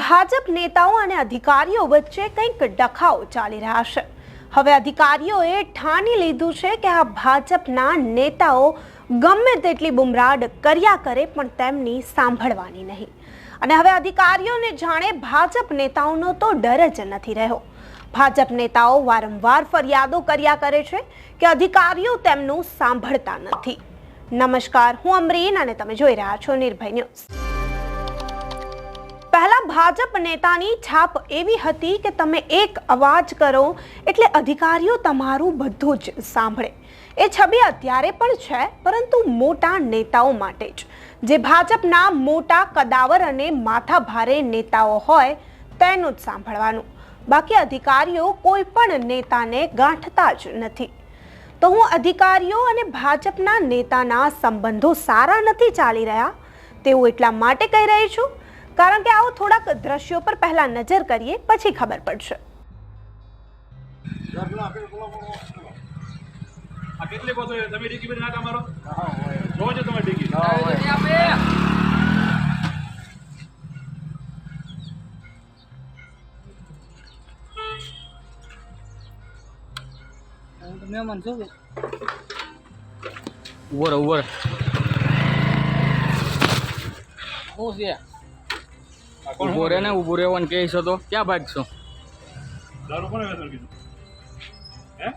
ભાજપ નેતાઓ અને અધિકારીઓ વચ્ચે કંઈક ડખાઓ ચાલી રહ્યા છે. હવે અધિકારીઓએ ઠાની લીધું છે કે આ ભાજપના નેતાઓ ગમે તેટલી બુમરાડ કર્યા કરે પણ તેમની સાંભળવાની નહીં. અને હવે અધિકારીઓને જાણે ભાજપ નેતાઓનો તો ડર જ નથી રહ્યો. ભાજપ નેતાઓ વારંવાર ફરિયાદો કર્યા કરે છે કે અધિકારીઓ તેમનું સાંભળતા નથી. નમસ્કાર, હું અમરીન અને તમે જોઈ રહ્યા છો નિર્ભય ન્યૂઝ. પહેલા ભાજપ નેતાની છાપ એવી હતી કે તમે એક અવાજ કરો એટલે અધિકારીઓ તમારું બધું જ સાંભળે. એ છબી અત્યારે પણ છે, પરંતુ મોટા નેતાઓ માટે જ. જે ભાજપના મોટા કદાવર અને માથાભારે નેતાઓ હોય, તેનું જ સાંભળવાનું. બાકી અધિકારીઓ કોઈ પણ નેતાને ગાંઠતા જ નથી. તો હું અધિકારીઓ અને ભાજપના નેતાના સંબંધો સારા નથી ચાલી રહ્યા? તેવું એટલા માટે કહી રહી છું કારણ કે આવો થોડાક દ્રશ્યો પર પહેલા નજર કરીએ પછી ખબર પડશે. આ કેટલી કહો છો? તમે ડીકી ભરી નાખા મારો જોવો છો તમે ડીકી. મહેમાન છો કે ઊભો રહે ઊભો રહે શું છે? આ કોણ ઊભો રહે ને ઊભો રહેવાનું કહે છો તો. ક્યાં ભાગશો દારૂ કોને વેચવાનું કીધું? હે?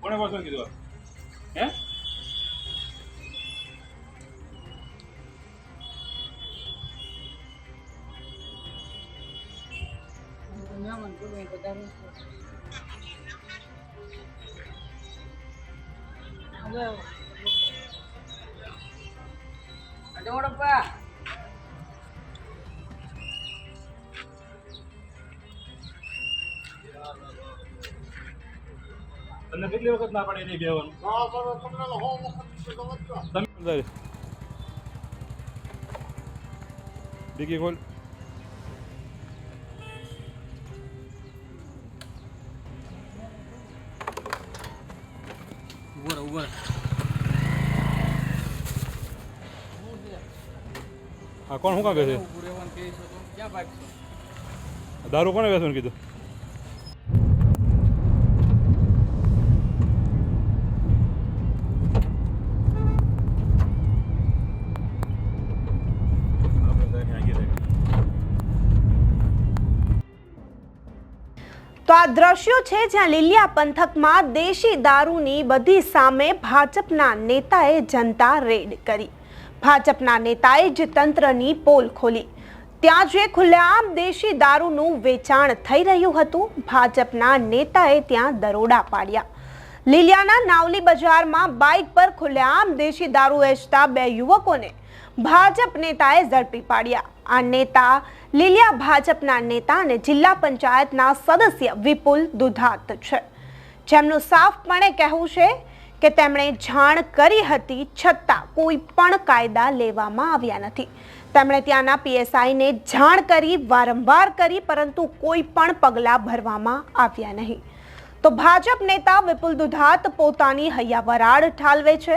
કોણે વેચવાનું કીધું? હે? મહેમાન છો તમને કેટલી વખત ના પડે નહીં બેવાનું તમે ડીકી ખોલ. હા કોણ શું કાગે છે? દારૂ કોણે બેસવાનું કીધું? તો આ દ્રશ્યો છે જ્યાં લીલિયા પંથકમાં દેશી દારૂની બધી સામે ભાજપના નેતાએ જનતા રેડ કરી. ભાજપના નેતાએ જ તંત્રની પોલ ખોલી. ત્યાં જે ખુલ્લેઆમ દેશી દારૂનું વેચાણ થઈ રહ્યું હતું. ભાજપના નેતાએ ત્યાં દરોડા પાડ્યા. લીલિયાના નાવલી બજારમાં બાઇક પર ખુલ્લેઆમ દેશી દારૂ વેચતા બે યુવકોને ભાજપ નેતાએ ઝડપી પાડ્યા. આ નેતા લીલિયા ભાજપના નેતા અને જિલ્લા પંચાયતના સદસ્ય વિપુલ દુધાત છે. જેમનું સાફપણે કહેવું છે કે તેમણે જાણ કરી હતી છતાં કોઈ પણ કાયદા લેવામાં આવ્યા નથી. તેમણે ત્યાંના પીએસઆઈને જાણ કરી, વારંવાર કરી, પરંતુ કોઈ પણ પગલાં ભરવામાં આવ્યા નહીં. તો ભાજપ નેતા વિપુલ દુધાત પોતાની હૈયાવરાળ ઠાલવે છે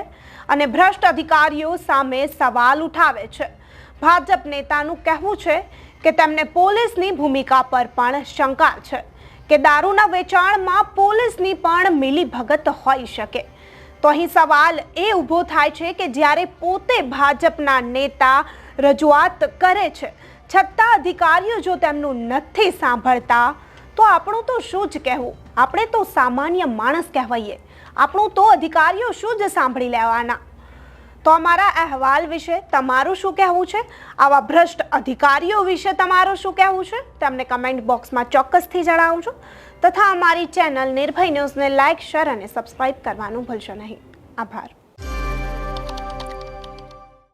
અને ભ્રષ્ટ અધિકારીઓ સામે સવાલ ઉઠાવે છે. ભાજપ નેતાનું કહેવું છે કે તેમને પોલીસની ભૂમિકા પર પણ શંકા છે કે દારૂના વેચાણમાં પોલીસની પણ મિલીભગત હોઈ શકે. તો અહીં સવાલ એ ઊભો થાય છે કે જ્યારે પોતે ભાજપના નેતા રજૂઆત કરે છે, છતાં અધિકારીઓ જો તેમનું નથી સાંભળતા તો આપણું તો શું જ કહેવું? આપણે તો સામાન્ય માણસ કહેવાઈએ. આપણું તો અધિકારીઓ શું જ સાંભળી લેવાના? તો અમારા અહેવાલ વિશે તમારું શું કહેવું છે? આવા ભ્રષ્ટ અધિકારીઓ વિશે તમારું શું કહેવું છે? તેમને કમેન્ટ બોક્સમાં ચોક્કસથી જણાવજો. તથા અમારી ચેનલ નિર્ભય ન્યૂઝને લાઇક, શેર અને સબસ્ક્રાઈબ કરવાનું ભૂલશો નહીં. આભાર.